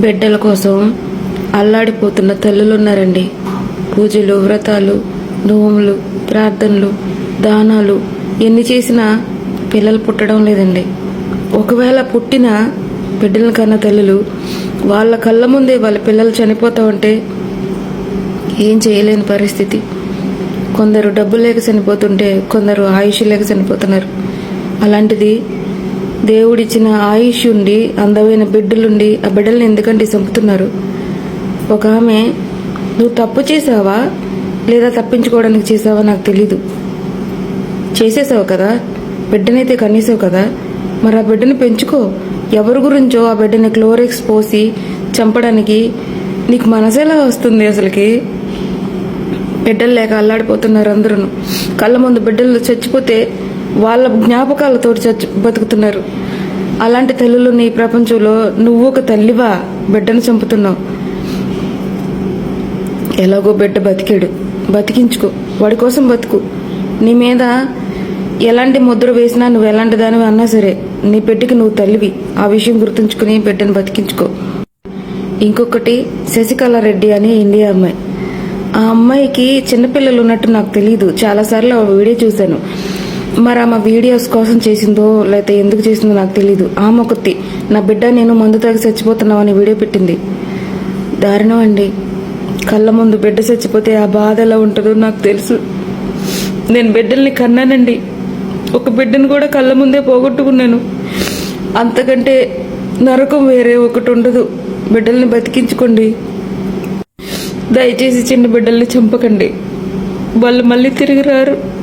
బిడ్డల కోసం అల్లాడిపోతున్న తల్లులు ఉన్నారండి పూజలు వ్రతాలు నోములు ప్రార్థనలు దానాలు ఎన్ని చేసినా పిల్లలు పుట్టడం లేదండి. ఒకవేళ పుట్టిన బిడ్డల కన్న తల్లులు వాళ్ళ కళ్ళ ముందే వాళ్ళ పిల్లలు చనిపోతా ఉంటే ఏం చేయలేని పరిస్థితి. కొందరు డబ్బు లేక చనిపోతుంటే కొందరు ఆయుష్ లేక చనిపోతున్నారు. అలాంటిది దేవుడిచ్చిన ఆయుష్ ఉండి అందమైన బిడ్డలుండి ఆ బిడ్డల్ని ఎందుకంటే చంపుతున్నారు? ఒక ఆమె నువ్వు తప్పు చేసావా? లేదా తప్పించుకోవడానికి చేసావా? నాకు తెలీదు. చేసేసావు కదా? బిడ్డనైతే కనీసావు కదా? మరి ఆ బిడ్డని పెంచుకో. ఎవరి గురించో ఆ బిడ్డని క్లోరెక్స్ పోసి చంపడానికి నీకు మనసేలా వస్తుంది అసలుకి? బిడ్డలు లేక అల్లాడిపోతున్నారు అందరూ కళ్ళ ముందు బిడ్డలు చచ్చిపోతే వాళ్ళ జ్ఞాపకాలతో చచ్చి బతుకుతున్నారు. అలాంటి తల్లులు నీ ప్రపంచంలో నువ్వు ఒక తల్లివా? బిడ్డను చంపుతున్నావు. ఎలాగో బిడ్డ బతికాడు. బతికించుకో. వాడి కోసం బతుకు. నీ మీద ఎలాంటి ముద్ర వేసినా నువ్వు ఎలాంటి దానివి అన్నా సరే నీ బిడ్డకి నువ్వు తల్లివి. ఆ విషయం గుర్తుంచుకుని బిడ్డను బతికించుకో. ఇంకొకటి శశికళ రెడ్డి అనే ఇండియా అమ్మాయి. ఆ అమ్మాయికి చిన్నపిల్లలు ఉన్నట్టు నాకు తెలియదు చాలాసార్లు ఆ వీడియో చూశాను. మరి ఆమె వీడియోస్ కోసం చేసిందో లేకపోతే ఎందుకు చేసిందో నాకు తెలియదు ఆమె ఒకటి నా బిడ్డ నేను మందు తాగి చచ్చిపోతున్నావు అని వీడియో పెట్టింది. దారుణం అండి. కళ్ళ ముందు బిడ్డ చచ్చిపోతే ఆ బాధ ఎలా ఉంటుందో నాకు తెలుసు. నేను బిడ్డల్ని కన్నానండి. ఒక బిడ్డను కూడా కళ్ళ ముందే పోగొట్టుకున్నాను. అంతకంటే నరకం వేరే ఒకటి ఉండదు. బిడ్డల్ని బతికించుకోండి. దయచేసి చిన్న బిడ్డల్ని చంపకండి. వాళ్ళు మళ్ళీ తిరిగి రారు.